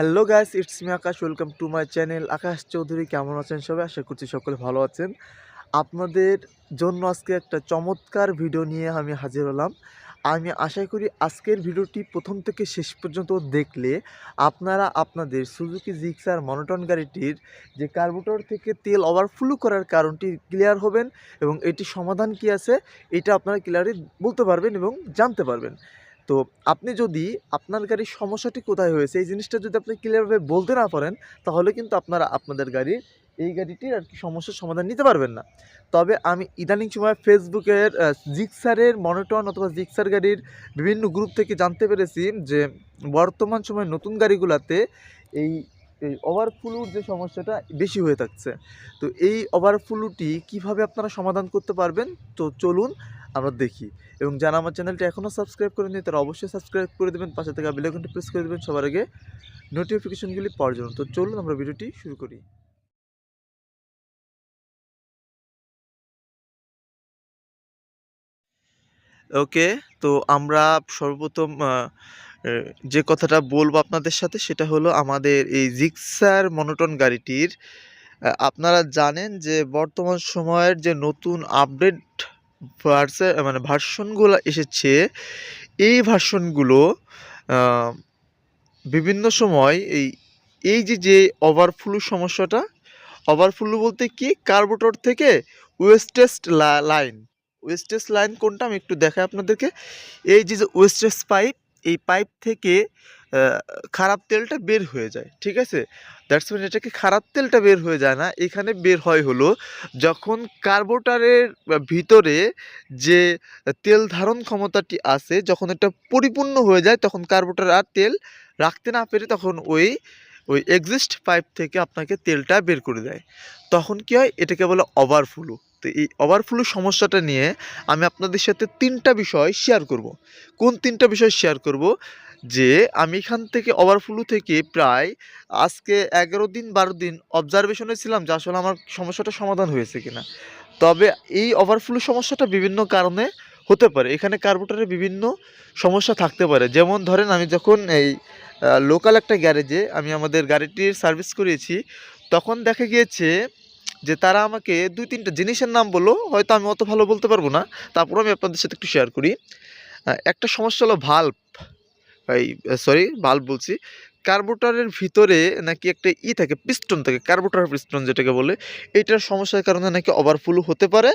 Hello guys it's me Akash welcome to my channel Akash Chowdhury কেমন আছেন সবাই? আশা করছি সকলে ভালো আছেন। আপনাদের জন্য আজকে একটা চমৎকার ভিডিও নিয়ে আমি হাজির হলাম। আমি আশা করি আজকের ভিডিওটি প্রথম থেকে শেষ পর্যন্ত দেখলে আপনারা আপনাদের সুজুকি জিক্সার মনোটন গাড়িটির যে কার্বোটর থেকে তেল ওভারফ্লো করার কারণটি ক্লিয়ার হবেন এবং এটি সমাধান কি আছে, এটা আপনারা ক্লিয়ারলি বলতে পারবেন এবং জানতে পারবেন। তো আপনি যদি আপনার গাড়ির সমস্যাটি কোথায় হয়েছে, এই জিনিসটা যদি আপনি ক্লিয়ারভাবে বলতে না পারেন, তাহলে কিন্তু আপনারা, আপনাদের গাড়ির, এই গাড়িটির আর কি সমস্যার সমাধান নিতে পারবেন না। তবে আমি ইদানিং সময় ফেসবুকের জিক্সারের মনিটন অথবা জিক্সার গাড়ির বিভিন্ন গ্রুপ থেকে জানতে পেরেছি যে, বর্তমান সময় নতুন গাড়িগুলোতে এই এই ওভারফ্লুর যে সমস্যাটা বেশি হয়ে থাকছে। তো এই ওভারফ্লুটি কীভাবে আপনারা সমাধান করতে পারবেন? তো চলুন আমরা দেখি। এবং যারা আমার চ্যানেলটি এখনও সাবস্ক্রাইব করেনি তারা অবশ্যই সাবস্ক্রাইব করে দেবেন, পাশে থেকে বেল আইকনটি প্রেস করে দেবেন সবার আগে নোটিফিকেশনগুলি পাওয়ার জন্য। তো চলুন আমরা ভিডিওটি শুরু করি। ওকে তো আমরা সর্বপ্রথম যে কথাটা বলব আপনাদের সাথে সেটা হলো আমাদের এই জিক্সার মনোটন গাড়িটির আপনারা জানেন যে বর্তমান সময়ের যে নতুন আপডেট ভার্সে মানে ভার্সনগুলো এসেছে, এই ভার্সনগুলো বিভিন্ন সময় এই এই যে যে ওভারফ্লু সমস্যাটা ওভারফ্লু বলতে কি? কার্বোটর থেকে ওয়েস্টেজ লাইন ওয়েস্টেস্ট লাইন কোনটা আমি একটু দেখাই আপনাদেরকে, এই যে ওয়েস্টেজ পাইপ এই পাইপ থেকে খারাপ তেলটা বের হয়ে যায়, ঠিক আছে? দ্যাটস মিন এটাকে খারাপ তেলটা বের হয়ে যায় না, এখানে বের হয় হলো যখন কার্বোটারের ভিতরে যে তেল ধারণ ক্ষমতাটি আছে, যখন এটা পরিপূর্ণ হয়ে যায়, তখন কার্বোটার আর তেল রাখতে না পেরে তখন ওই ওই এক্সিস্ট পাইপ থেকে আপনাকে তেলটা বের করে দেয়। তখন কি হয়? এটাকে বলে ওভারফ্লু তো এই ওভারফ্লু সমস্যাটা নিয়ে আমি আপনাদের সাথে তিনটা বিষয় শেয়ার করব। কোন তিনটা বিষয় শেয়ার করব? যে আমি এখান থেকে ওভারফ্লু থেকে প্রায় আজকে এগারো দিন, বারো দিন অবজারভেশনে ছিলাম যে আসলে আমার সমস্যাটা সমাধান হয়েছে কিনা। তবে এই ওভারফ্লু সমস্যাটা বিভিন্ন কারণে হতে পারে। এখানে কার্বোটারের বিভিন্ন সমস্যা থাকতে পারে। যেমন ধরেন আমি যখন এই লোকাল একটা গ্যারেজে আমি আমাদের গাড়িটির সার্ভিস করিয়েছি, তখন দেখা গিয়েছে যে তারা আমাকে দুই তিনটা জিনিসের নাম বলল, হয়তো আমি অত ভালো বলতে পারব না। তারপর আমি আপনাদের সাথে একটু শেয়ার করি। একটা সমস্যা হলো ভাল্ব এই সরি ভাল্ব বলছি। কার্বোটারের ভিতরে নাকি একটা ই থাকে পিস্টন থাকে কার্বোটার পিস্টন যেটাকে বলে এইটার সমস্যার কারণে নাকি ওভারফ্লো হতে পারে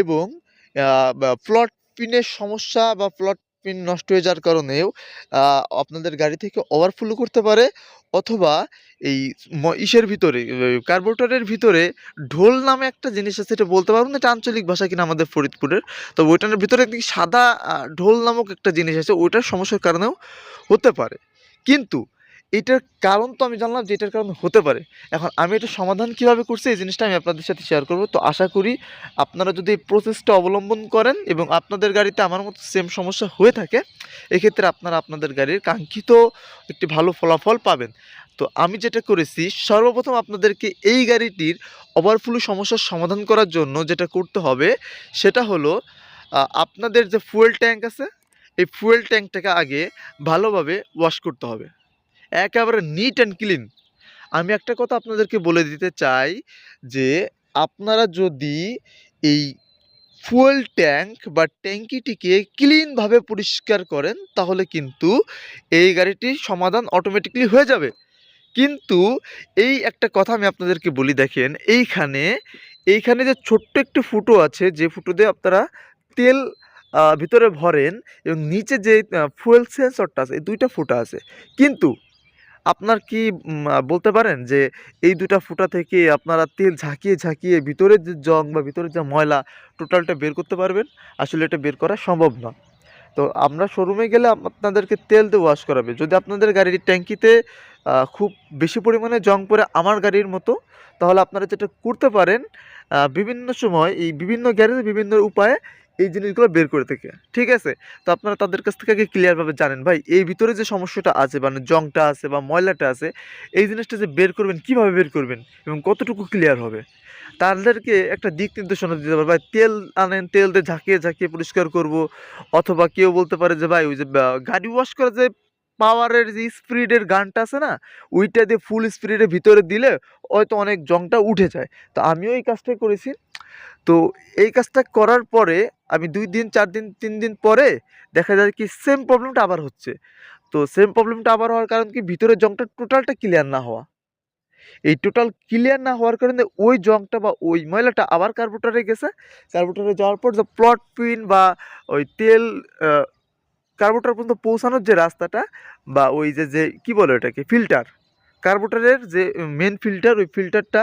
এবং প্লট পিনের সমস্যা বা প্লট পিন নষ্ট হয়ে যাওয়ার কারণেও আপনাদের গাড়ি থেকে ওভারফ্লো করতে পারে অথবা এই ইসের ভিতরে কার্বোটারের ভিতরে ঢোল নামে একটা জিনিস আছে, এটা বলতে পারব না, এটা আঞ্চলিক ভাষা কিনা আমাদের ফরিদপুরের। তো ওইটার ভিতরে সাদা ঢোল নামক একটা জিনিস আছে, ওইটার সমস্যার কারণেও হতে পারে। কিন্তু এটার কারণ তো আমি জানলাম যে এটার কারণ হতে পারে। এখন আমি এটা সমাধান কীভাবে করছি এই জিনিসটা আমি আপনাদের সাথে শেয়ার করব। তো আশা করি আপনারা যদি এই প্রসেসটা অবলম্বন করেন এবং আপনাদের গাড়িতে আমার মতো সেম সমস্যা হয়ে থাকে, এক্ষেত্রে আপনারা আপনাদের গাড়ির কাঙ্ক্ষিত একটি ভালো ফলাফল পাবেন। তো আমি যেটা করেছি, সর্বপ্রথম আপনাদেরকে এই গাড়িটির ওভারফ্লো সমস্যার সমাধান করার জন্য যেটা করতে হবে, সেটা হলো আপনাদের যে ফুয়েল ট্যাঙ্ক আছে, এই ফুয়েল ট্যাঙ্কটাকে আগে ভালোভাবে ওয়াশ করতে হবে। একেবারে নিট অ্যান্ড ক্লিন আমি একটা কথা আপনাদেরকে বলে দিতে চাই যে, আপনারা যদি এই ফুয়েল ট্যাঙ্ক বা ট্যাঙ্কিটিকে ক্লিনভাবে পরিষ্কার করেন, তাহলে কিন্তু এই গাড়িটির সমাধান অটোমেটিকলি হয়ে যাবে। কিন্তু এই একটা কথা আমি আপনাদেরকে বলি দেখেন, এইখানে এইখানে যে ছোট্ট একটি ফুটো আছে, যে ফুটো দিয়ে আপনারা তেল ভিতরে ভরেন এবং নিচে যে ফুয়েল সেন্সরটা আছে, এই দুইটা ফুটা আছে। কিন্তু আপনার কি বলতে পারেন যে এই দুটা ফুটা থেকে আপনারা তেল ঝাঁকিয়ে ঝাঁকিয়ে ভিতরের যে জং বা ভিতরের যে ময়লা টোটালটা বের করতে পারবেন? আসলে এটা বের করা সম্ভব না তো আমরা শোরুমে গেলে আপনাদেরকে তেল দিয়ে ওয়াশ করাবে। যদি আপনাদের গাড়ির ট্যাঙ্কিতে খুব বেশি পরিমাণে জং পড়ে আমার গাড়ির মতো, তাহলে আপনারা যেটা করতে পারেন বিভিন্ন সময় এই বিভিন্ন গ্যারেজে বিভিন্ন উপায়ে এই জিনিসগুলো বের করে থাকে। ঠিক আছে? তো আপনারা তাদের কাছ থেকে আগে ক্লিয়ারভাবে জানেন, ভাই, এই ভিতরে যে সমস্যাটা আছে মানে জংটা আছে বা ময়লাটা আছে, এই জিনিসটা যে বের করবেন, কীভাবে বের করবেন এবং কতটুকু ক্লিয়ার হবে? তাদেরকে একটা দিক নির্দেশনা দিতে পারবে ভাই, তেল আনেন, তেল দিয়ে ঝাঁকিয়ে ঝাঁকিয়ে পরিষ্কার করব। অথবা কেউ বলতে পারে যে, ভাই, ওই যে গাড়ি ওয়াশ করা যে পাওয়ারের যে স্পিডের গানটা আছে না, ওইটা দিয়ে ফুল স্পিডের ভিতরে দিলে হয়তো অনেক জংটা উঠে যায়। তো আমিও এই কাজটাই করেছি। তো এই কাজটা করার পরে আমি দুই দিন, চার দিন, তিন দিন পরে দেখা যায় কি সেম প্রবলেমটা আবার হচ্ছে। তো সেম প্রবলেমটা আবার হওয়ার কারণ কি? ভিতরের জংটা টোটালটা ক্লিয়ার না হওয়া। এই টোটাল ক্লিয়ার না হওয়ার কারণে ওই জংটা বা ওই ময়লাটা আবার কার্বোটারে গেছে। কার্বোটারে যাওয়ার পর যে প্লট পিন বা ওই তেল কার্বোটার পর্যন্ত পৌঁছানোর যে রাস্তাটা বা ওই যে যে কী বলে ওটাকে? ফিল্টার কার্বোটারের যে মেন ফিল্টার ওই ফিল্টারটা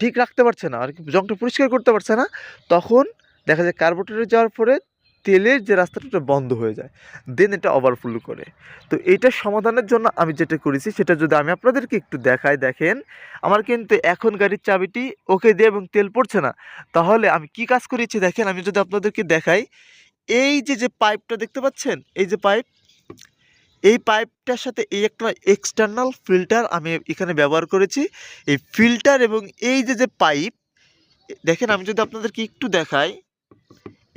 ঠিক রাখতে পারছে না, আর কি জংটা পরিষ্কার করতে পারছে না, তখন দেখা যায় কার্বোটারে যাওয়ার পরে তেলের যে রাস্তাটা বন্ধ হয়ে যায়। দেন এটা ওভারফ্লো করে। তো এইটার সমাধানের জন্য আমি যেটা করেছি, সেটা যদি আমি আপনাদেরকে একটু দেখাই, দেখেন, আমার কিন্তু এখন গাড়ির চাবিটি ওকে দিয়ে এবং তেল পড়ছে না। তাহলে আমি কি কাজ করেছি, দেখেন, আমি যদি আপনাদেরকে দেখাই, এই যে যে পাইপটা দেখতে পাচ্ছেন? এই যে পাইপ এই পাইপটার সাথে এই একটা এক্সটার্নাল ফিল্টার আমি এখানে ব্যবহার করেছি। এই ফিল্টার এবং এই যে যে পাইপ দেখেন আমি যদি আপনাদেরকে একটু দেখাই,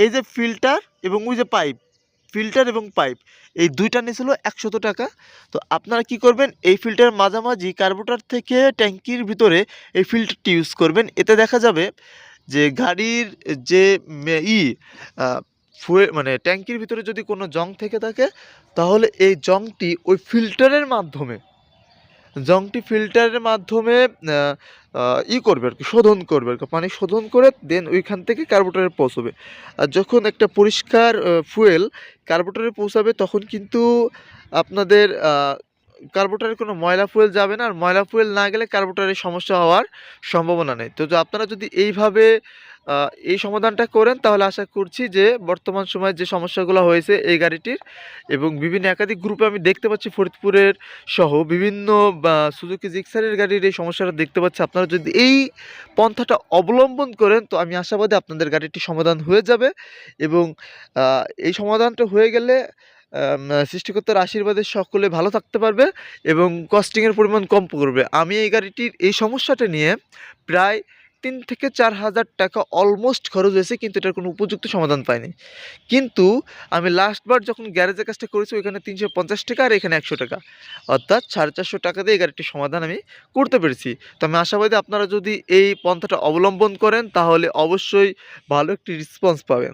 এই যে ফিল্টার এবং ওই যে পাইপ ফিল্টার এবং পাইপ এই দুইটা নিয়েছিল একশত টাকা। তো আপনারা কি করবেন, এই ফিল্টার মাঝামাঝি কার্বোটার থেকে ট্যাঙ্কির ভিতরে এই ফিল্টারটি ইউজ করবেন। এতে দেখা যাবে যে গাড়ির যে ই ফুয়ে মানে ট্যাঙ্কির ভিতরে যদি কোনো জং থেকে থাকে, তাহলে এই জংটি ওই ফিল্টারের মাধ্যমে, জংটি ফিল্টারের মাধ্যমে ই করবে আর কি, শোধন করবে আর কি, পানি শোধন করে দেন ওইখান থেকে কার্বোটারে পৌঁছবে। আর যখন একটা পরিষ্কার ফুয়েল কার্বোটারে পৌঁছাবে, তখন কিন্তু আপনাদের কার্বোটারে কোনো ময়লা ফুয়েল যাবে না, আর ময়লা ফুয়েল না গেলে কার্বোটারের সমস্যা হওয়ার সম্ভাবনা নেই। তো আপনারা যদি এইভাবে এই সমাধানটা করেন, তাহলে আশা করছি যে বর্তমান সময়ে যে সমস্যাগুলো হয়েছে এই গাড়িটির এবং বিভিন্ন একাধিক গ্রুপে আমি দেখতে পাচ্ছি ফরিদপুরের সহ বিভিন্ন সুজুকি জিক্সারের গাড়ির এই সমস্যাটা দেখতে পাচ্ছি। আপনারা যদি এই পন্থাটা অবলম্বন করেন, তো আমি আশাবাদী আপনাদের গাড়িটি সমাধান হয়ে যাবে এবং এই সমাধানটা হয়ে গেলে সৃষ্টিকর্তার আশীর্বাদে সকলে ভালো থাকতে পারবে এবং কস্টিংয়ের পরিমাণ কম করবে। আমি এই গাড়িটির এই সমস্যাটা নিয়ে প্রায় তিন থেকে চার হাজার টাকা অলমোস্ট খরচ হয়েছে, কিন্তু এটার কোনো উপযুক্ত সমাধান পাইনি। কিন্তু আমি লাস্টবার যখন গ্যারেজের কাজটা করেছি, ওইখানে তিনশো পঞ্চাশ টাকা আর এখানে একশো টাকা। অর্থাৎ সাড়ে চারশো টাকা দিয়ে এই গাড়িটির সমাধান আমি করতে পেরেছি। তো আমি আশাবাদী আপনারা যদি এই পন্থাটা অবলম্বন করেন, তাহলে অবশ্যই ভালো একটি রেসপন্স পাবেন।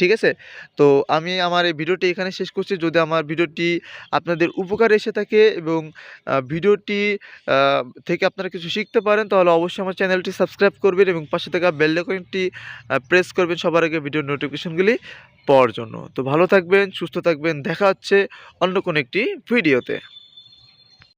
ঠিক আছে? তো আমি আমার এই ভিডিওটি এখানে শেষ করছি। যদি আমার ভিডিওটি আপনাদের উপকার এসে থাকে এবং ভিডিওটি থেকে আপনারা কিছু শিখতে পারেন, তাহলে অবশ্যই আমার চ্যানেলটি সাবস্ক্রাইব করবেন এবং পাশে থাকা বেল আইকনটি প্রেস করবেন সবার আগে ভিডিও নোটিফিকেশনগুলি পাওয়ার জন্য। তো ভালো থাকবেন, সুস্থ থাকবেন। দেখা হচ্ছে অন্য কোনো একটি ভিডিওতে।